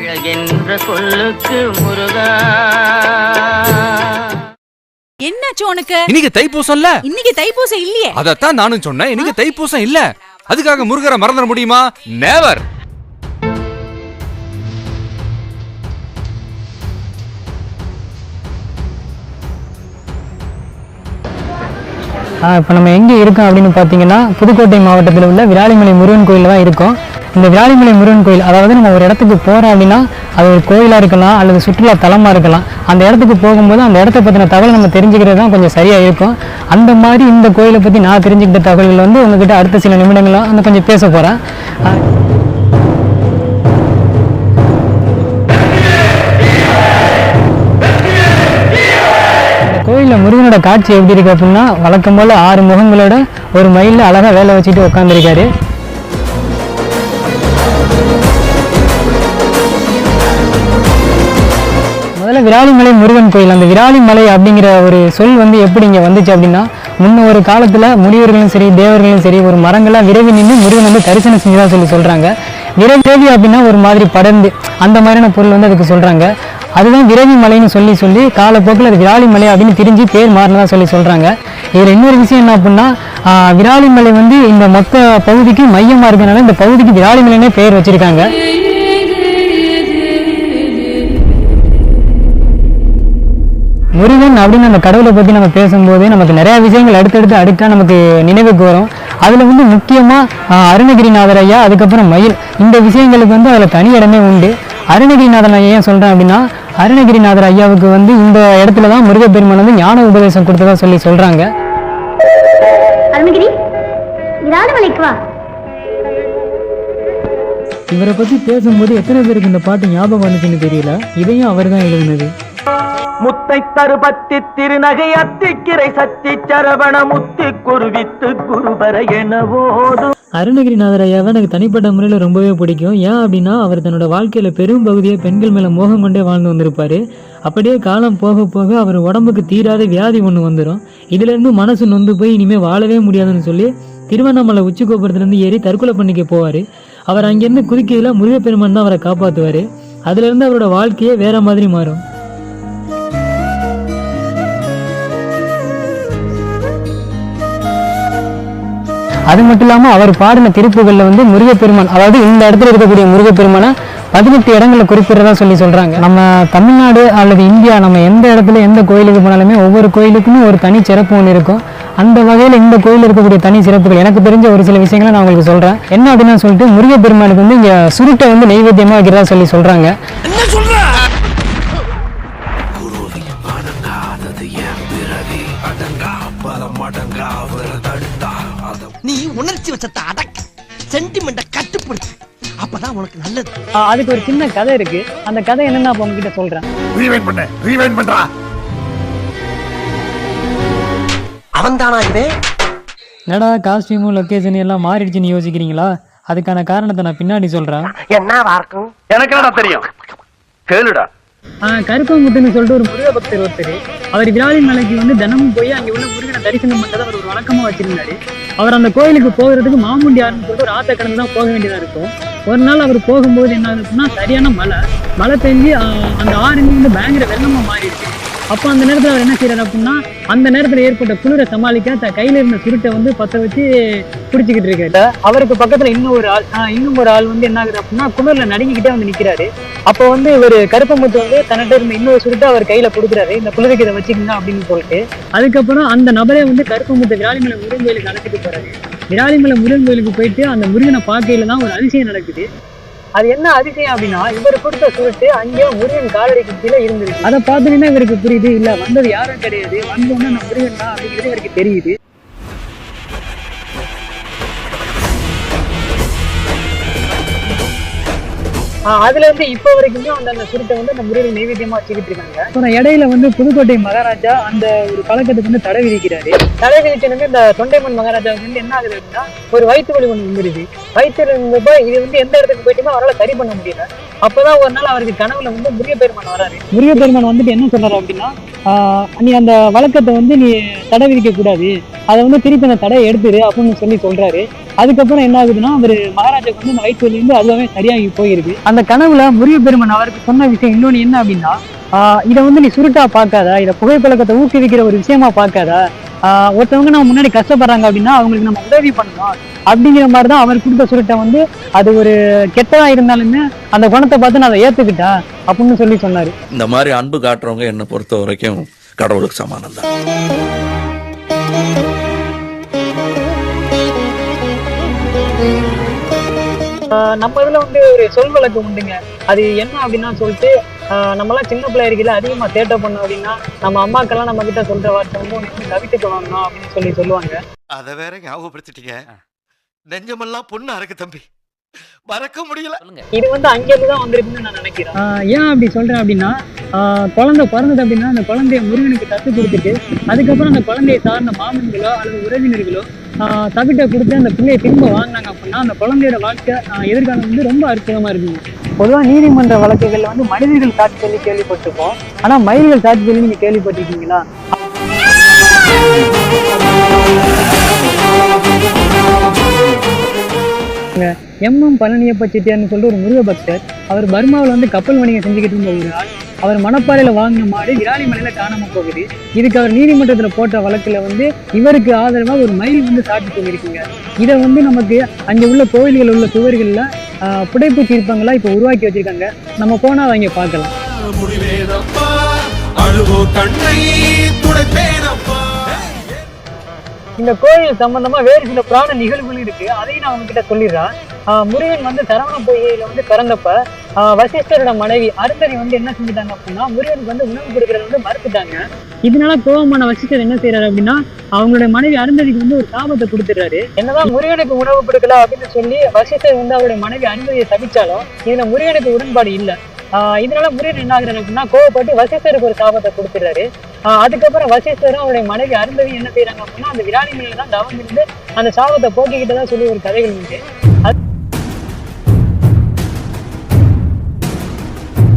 அழகென்ற சொல்லுக்கு முருகா. என்னாச்சு உனக்கு? இன்னைக்கு தைப்பூசம்ல இன்னைக்கு தைப்பூசம் இல்லையே. அதத்தான் நானும் சொன்னேன் இன்னைக்கு தைப்பூசம் இல்ல. அதுக்காக முருகரை மறந்துட முடியுமா? நேவர் இப்போ நம்ம எங்கே இருக்கோம் அப்படின்னு பார்த்தீங்கன்னா புதுக்கோட்டை மாவட்டத்தில் உள்ள விராலிமலை முருகன் கோயிலில் தான் இருக்கோம். இந்த விராலிமலை முருகன் கோயில் அதாவது நம்ம ஒரு இடத்துக்கு போகிறோம் அப்படின்னா அது ஒரு கோயிலாக இருக்கலாம் அல்லது சுற்றுலா தலமாக இருக்கலாம். அந்த இடத்துக்கு போகும்போது அந்த இடத்த பற்றின தகவல் நம்ம தெரிஞ்சுக்கிறது தான் கொஞ்சம் சரியாக இருக்கும். அந்த மாதிரி இந்த கோயிலை பற்றி நான் தெரிஞ்சுக்கிட்ட தகவல்கள் வந்து உங்ககிட்ட அடுத்த சில நிமிடங்களாக வந்து கொஞ்சம் பேச போகிறேன் கோயிலில் முருகனோட காட்சி எப்படி இருக்கு அப்படின்னா வழக்கம் போல் ஆறு முகங்களோட ஒரு மயிலில் அழகாக வேலை வச்சுட்டு உட்காந்துருக்காரு முதல்ல விராலிமலை முருகன் கோயில். அந்த விராலிமலை அப்படிங்கிற ஒரு சொல் வந்து எப்படி இங்கே வந்துச்சு அப்படின்னா முன்ன ஒரு காலத்தில் முனிவர்களும் சரி தேவர்களும் சரி ஒரு மரங்களாக விரைவி நின்று முருகன் வந்து தரிசனம் செஞ்சதா சொல்லி சொல்கிறாங்க விரைவி அப்படின்னா ஒரு மாதிரி படர்ந்து அந்த மாதிரியான பொருள் வந்து அதுக்கு சொல்கிறாங்க அதுதான் விரைவி மலைன்னு சொல்லி சொல்லி காலப்போக்கில் அது விராலிமலை அப்படின்னு திரிஞ்சு பேர் மாறினதா சொல்லி சொல்கிறாங்க இதில் இன்னொரு விஷயம் என்ன அப்படின்னா விராலிமலை வந்து இந்த மொத்த பகுதிக்கு மையமாக இருக்கனால இந்த பகுதிக்கு விராலிமலைன்னே பேர் வச்சுருக்காங்க. முருகன் அப்படின்னு அந்த கடவுளை பற்றி நம்ம பேசும்போது நமக்கு நிறைய விஷயங்கள் அடுத்தடுத்து அடுக்கா நமக்கு நினைவுக்கு வரும். அதில் வந்து முக்கியமாக அருணகிரிநாதர் ஐயா அதுக்கப்புறம் மயில். இந்த விஷயங்களுக்கு வந்து அதில் தனி இடமே உண்டு. அருணகிரிநாதர் ஐயா ஏன் சொல்கிறேன் அப்படின்னா அருணகிரிநாதர் ஐயாவுக்கு வந்து இந்த இடத்துல தான் முருகப்பெருமான் வந்து ஞான உபதேசம் கொடுத்ததா சொல்லி சொல்கிறாங்க இவரை பற்றி பேசும்போது எத்தனை பேருக்கு இந்த பாட்டு ஞாபகம் வந்துச்சுன்னு தெரியல. இதையும் அவர் தான் எழுதினது. முத்தை தருபத்தி திருநகை அத்திக்கிரை சத்தி சரவண முத்தி குருவித்து குருபர என ஓதும் அருணகிரிநாதர் ஐயாவை எனக்கு தனிப்பட்ட முறையில் ரொம்பவே பிடிக்கும். ஏன் அப்படின்னா அவர் தன்னோட வாழ்க்கையில் பெரும் பகுதியை பெண்கள் மேலே மோகம் கொண்டே வாழ்ந்து வந்திருப்பாரு. அப்படியே காலம் போக போக அவர் உடம்புக்கு தீராத வியாதி ஒன்று வந்துடும் இதுலேருந்து மனசு நொந்து போய் இனிமேல் வாழவே முடியாதுன்னு சொல்லி திருவண்ணாமலை உச்சி கோபுரத்துலேருந்து ஏறி தற்கொலை பண்ணிக்க போவார். அவர் அங்கேருந்து குதிக்கிறதுல முருகப்பெருமான் தான் அவரை காப்பாற்றுவார் அதுலேருந்து அவரோட வாழ்க்கையே வேற மாதிரி மாறும். அது மட்டும் இல்லாமல் அவர் பாடின திருப்புகளில் வந்து முருகப்பெருமான் அதாவது இந்த இடத்துல இருக்கக்கூடிய முருகப்பெருமானை பதினெட்டு இடங்களில் குறிப்பிடுறதா சொல்லி சொல்கிறாங்க நம்ம தமிழ்நாடு அல்லது இந்தியா நம்ம எந்த இடத்துல எந்த கோயிலுக்கு போனாலுமே ஒவ்வொரு கோயிலுக்குமே ஒரு தனி சிறப்பு ஒன்று இருக்கும். அந்த வகையில் இந்த கோயில் இருக்கக்கூடிய தனி சிறப்புகள் எனக்கு தெரிஞ்ச ஒரு சில விஷயங்களை நான் உங்களுக்கு சொல்கிறேன் என்ன அப்படின்னு சொல்லிட்டு முருகப்பெருமானுக்கு வந்து இங்கே சுருட்டை வந்து நெய்வேத்தியமாக வைக்கிறதா சொல்லி சொல்கிறாங்க உணர்ச்சி வச்சத்தை அடக்க சென்டிமெண்ட கட்டுப்படுத்து. அப்பதான் உனக்கு நல்லது. அதுக்கு ஒரு சின்ன கதை இருக்குது அந்த கதை என்னென்னு அப்போ உங்ககிட்ட சொல்கிறேன் ரீவைண்ட் பண்ண ரீவைண்ட் பண்றா. அவன் தானா இது என்னடா காஸ்டியூமு லொக்கேஷன் எல்லாம் மாறிடுச்சுன்னு யோசிக்கிறீங்களா? அதுக்கான காரணத்தை நான் பின்னாடி சொல்கிறேன் என்னவா இருக்கும் எனக்கு என்னடா தெரியும்? கேளுடா. கருப்பமுத்துன்னு சொல்லிட்டு ஒரு முருக பக்தர் ஒருத்தர். அவர் விராலி மலைக்கு வந்து தினமும் போய் அங்கே உள்ள முருகனை தரிசனம் பண்ணுறதை அவர் ஒரு வழக்கமாக வச்சிருந்தாரு. அவர் அந்த கோயிலுக்கு போகிறதுக்கு மாமுண்டியாருன்னு சொல்லிட்டு ஒரு ஆத்த கடந்து தான் போக வேண்டியதாக இருக்கும். ஒரு நாள் அவர் போகும்போது என்ன ஆகுதுன்னா சரியான மழை. மழை பெஞ்சு அந்த ஆறு வந்து பயங்கர வெள்ளமாக மாறிடுச்சு. அப்போ அந்த நேரத்தில் அவர் என்ன செய்யறாரு அப்படின்னா அந்த நேரத்தில் ஏற்பட்ட குளிரை சமாளிக்க த கையில் இருந்த சுருட்டை வந்து பற்ற வச்சு பிடிச்சிக்கிட்டு இருக்காரு. அவருக்கு பக்கத்தில் இன்னும் ஒரு ஆள் இன்னும் ஒரு ஆள் வந்து என்ன ஆகுது அப்படின்னா குளிர்ல நடுங்கிக்கிட்டே வந்து நிற்கிறாரு அப்போ வந்து இவர் கருப்பமுத்து வந்து தன்னிட்ட இருந்த இன்னொரு சுருட்டை அவர் கையில கொடுக்குறாரு. இந்த குளிருக்கு இதை வச்சுக்கோங்க அப்படின்னு சொல்லிட்டு. அதுக்கப்புறம் அந்த நபரே வந்து கருப்பமுத்து விராலிமலை முருகன் கோயிலுக்கு அழைச்சிட்டு போறாரு. விராலிமலை முருகன் கோயிலுக்கு போயிட்டு அந்த முருகனை பார்க்கையில தான் ஒரு அதிசயம் நடக்குது. அது என்ன அதிசயம் அப்படின்னா இவர் கொடுத்த சுருட்டு அங்கே முருகன் காலடிக்கு கீழே இருந்தது அதை பார்த்தீங்கன்னா இவருக்கு புரியுது. இல்ல வந்தது யாரும் கிடையாது. வந்தோன்னே நான் முருகன் தான் அப்படிங்கிறது இவருக்கு தெரியுது. அதுல இருந்து இப்போ வரைக்குமே அந்த அந்த சுருட்டை வந்து அந்த முருகன் நைவேத்தியமா வச்சுக்கிட்டு இருக்காங்க. அப்புறம் இடையில வந்து புதுக்கோட்டை மகாராஜா அந்த ஒரு பழக்கத்துக்கு வந்து தடை விதிக்கிறாரு. தடை விதிச்சனுக்கு இந்த தொண்டைமன் மகாராஜாவுக்கு வந்து என்ன ஆகுது அப்படின்னா ஒரு வயிற்று வலி ஒன்று வந்துருது. வயிற்றுல இருந்தப்போ இது வந்து எந்த இடத்துக்கு போயிட்டுமே அவரால் சரி பண்ண முடியல. அப்பதான் ஒரு நாள் அவருக்கு கனவுல வந்து முருகப்பெருமான் வராரு. முருகப்பெருமான் வந்துட்டு என்ன சொல்றாரு அப்படின்னா நீ அந்த வழக்கத்தை வந்து நீ தடை விதிக்க கூடாது. அதை வந்து திருப்பி அந்த தடையை எடுத்துரு அப்படின்னு சொல்லி சொல்றாரு. அதுக்கப்புறம் என்ன ஆகுதுன்னா அவர் மகாராஜாக்கு வந்து அந்த வயிற்று வலி வந்து அதுவே சரியாகி போயிருக்கு அந்த கனவுல முருகப்பெருமன் அவருக்கு சொன்ன விஷயம் இன்னொன்று என்ன அப்படின்னா இதை வந்து நீ சுருட்டா பார்க்காத? இதை புகைப்பழக்கத்தை ஊக்குவிக்கிற ஒரு விஷயமா பார்க்காத? ஒருத்தவங்க நம்ம முன்னாடி கஷ்டப்படுறாங்க அப்படின்னா அவங்களுக்கு நம்ம உதவி பண்ணணும் அப்படிங்கிற மாதிரி தான் அவர் கொடுத்த சுருட்டை வந்து அது ஒரு கெட்டதா இருந்தாலுமே அந்த குணத்தை பார்த்து நான் அதை ஏத்துக்கிட்டேன் அப்படின்னு சொல்லி சொன்னாரு. இந்த மாதிரி அன்பு காட்டுறவங்க என்னை பொறுத்த வரைக்கும் கடவுளுக்கு சமானம் தான் நம்ம இதுல வந்து ஒரு சொல் வழக்கு உண்டுங்க. அது என்ன அப்படின்னா சொல்லிட்டு ஆஹ் நம்மலாம் சின்ன பிள்ளை இருக்கையில அதிகமா சேட்டை பண்ணோம் அப்படின்னா நம்ம அம்மாக்கெல்லாம் நம்ம கிட்ட சொல்ற வார்த்தை வந்து உனக்கு வந்து வாங்கணும் அப்படின்னு சொல்லி சொல்லுவாங்க. அதை வேற ஞாபகப்படுத்திட்டீங்க. நெஞ்சமெல்லாம் பொண்ணு அறக்கு தம்பி. மறக்க முடியல. இது வந்து அங்கிருந்து தான் வந்திருக்குன்னு நான் நினைக்கிறேன். ஏன் அப்படி சொல்றேன் அப்படின்னா ஆஹ் குழந்தை பிறந்தது அப்படின்னா அந்த குழந்தைய முருகனுக்கு தத்து கொடுத்துட்டு அதுக்கப்புறம் அந்த குழந்தையை சார்ந்த மாமன்களோ அல்லது உறவினர்களோ ஆஹ் தவிட்ட கொடுத்து அந்த பிள்ளையை திரும்ப வாங்கினாங்க அப்படின்னா அந்த குழந்தையோட வாழ்க்கை ஆஹ் எதிர்காலம் வந்து ரொம்ப அற்புதமா இருக்குங்க பொதுவாக நீதிமன்ற வழக்குகள்ல வந்து மனிதர்கள் சாட்சி சொல்லி கேள்விப்பட்டிருப்போம். ஆனா மயில்கள் சாட்சி சொல்லி நீங்க கேள்விப்பட்டிருக்கீங்களா? எம்எம் பழனியப்ப செட்டியார்னு சொல்லிட்டு ஒரு முருக பக்தர் அவர் பர்மாவில் வந்து கப்பல் வணிகம் செஞ்சுக்கிட்டு இருந்த ஒரு ஆள் அவர் மணப்பாறையில் வாங்கின மாடு விராலி மலையில் காணாமல் போகுது. இதுக்கு அவர் நீதிமன்றத்தில் போட்ட வழக்கில் வந்து இவருக்கு ஆதரவாக ஒரு மயில் வந்து சாட்டி சொல்லியிருக்குங்க இதை வந்து நமக்கு அங்கே உள்ள கோவில்கள் உள்ள சுவர்களில் புடைப்பு தீர்ப்பங்களாக இப்போ உருவாக்கி வச்சிருக்காங்க. நம்ம போனால் அதை இங்கே பார்க்கலாம். இந்த கோயில் சம்பந்தமா வேறு சில புராண நிகழ்வுகள் இருக்கு. அதையும் நான் உங்ககிட்ட சொல்லிடுறேன். ஆஹ் முருகன் வந்து சரவண பொய்கையில வந்து பிறந்தப்ப வசிஷ்டரோட மனைவி அருந்ததி வந்து என்ன செஞ்சுட்டாங்க அப்படின்னா முருகனுக்கு வந்து உணவு கொடுக்கறது வந்து மறுத்துட்டாங்க. இதனால கோபமான வசிஷ்டர் என்ன செய்யறாரு அப்படின்னா அவங்களுடைய மனைவி அருந்ததிக்கு வந்து ஒரு சாபத்தை கொடுத்துறாரு என்னதான் முருகனுக்கு உணவு கொடுக்கல அப்படின்னு சொல்லி வசிஷ்டர் வந்து அவருடைய மனைவி அருந்ததியை தவிச்சாலும் இதுல முருகனுக்கு உடன்பாடு இல்லை. ஆஹ் இதனால முருகன் என்ன ஆகுறாரு அப்படின்னா கோவப்பட்டு வசிஷ்டருக்கு ஒரு சாபத்தை கொடுத்துறாரு அதுக்கப்புறம் வசிஷ்டரும் அவருடைய மனைவி அருந்ததி என்ன செய்யறாங்க அப்படின்னா அந்த விராலி மேல தான் தவம் இருந்து அந்த சாபத்தை போக்கிக்கிட்டதா சொல்லி ஒரு கதைகள் உண்டு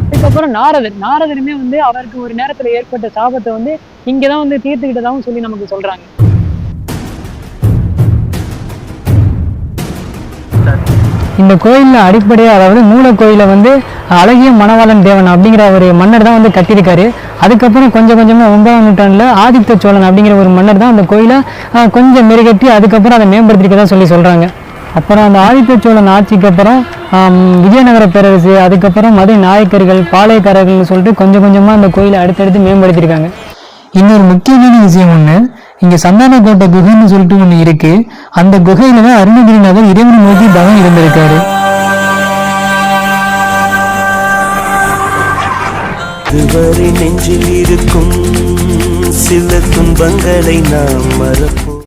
அதுக்கப்புறம் நாரதர் நாரதருமே வந்து அவருக்கு ஒரு நேரத்துல ஏற்பட்ட சாபத்தை வந்து இங்கதான் வந்து தீர்த்துக்கிட்டதாகவும் சொல்லி நமக்கு சொல்றாங்க. இந்த கோயிலில் அடிப்படையாக அதாவது மூல கோயிலை வந்து அழகிய மணவாளன் தேவன் அப்படிங்கிற ஒரு மன்னர் தான் வந்து கட்டியிருக்காரு. அதுக்கப்புறம் கொஞ்சம் கொஞ்சமாக ஒன்பதாம் நூற்றாண்டில் ஆதித்த சோழன் அப்படிங்கிற ஒரு மன்னர் தான் அந்த கோயிலை கொஞ்சம் மெருகட்டி அதுக்கப்புறம் அதை மேம்படுத்திருக்கதான் சொல்லி சொல்கிறாங்க அப்புறம் அந்த ஆதித்த சோழன் ஆட்சிக்கு அப்புறம் விஜயநகர பேரரசு அதுக்கப்புறம் மதுரை நாயக்கர்கள் பாளையக்காரர்கள்னு சொல்லிட்டு கொஞ்சம் கொஞ்சமாக அந்த கோயிலை அடுத்தடுத்து மேம்படுத்தியிருக்காங்க. இன்னொரு முக்கியமான விஷயம் ஒன்று இங்க சந்தான சந்தானக்கோட்டை குகைன்னு சொல்லிட்டு ஒண்ணு இருக்கு. அந்த குகையில தான் அருணகிரிநாதர் இறைவனை நோக்கி பவன் இருந்திருக்காரு. நெஞ்சில் இருக்கும் சில துன்பங்களை நாம் மறப்போம்.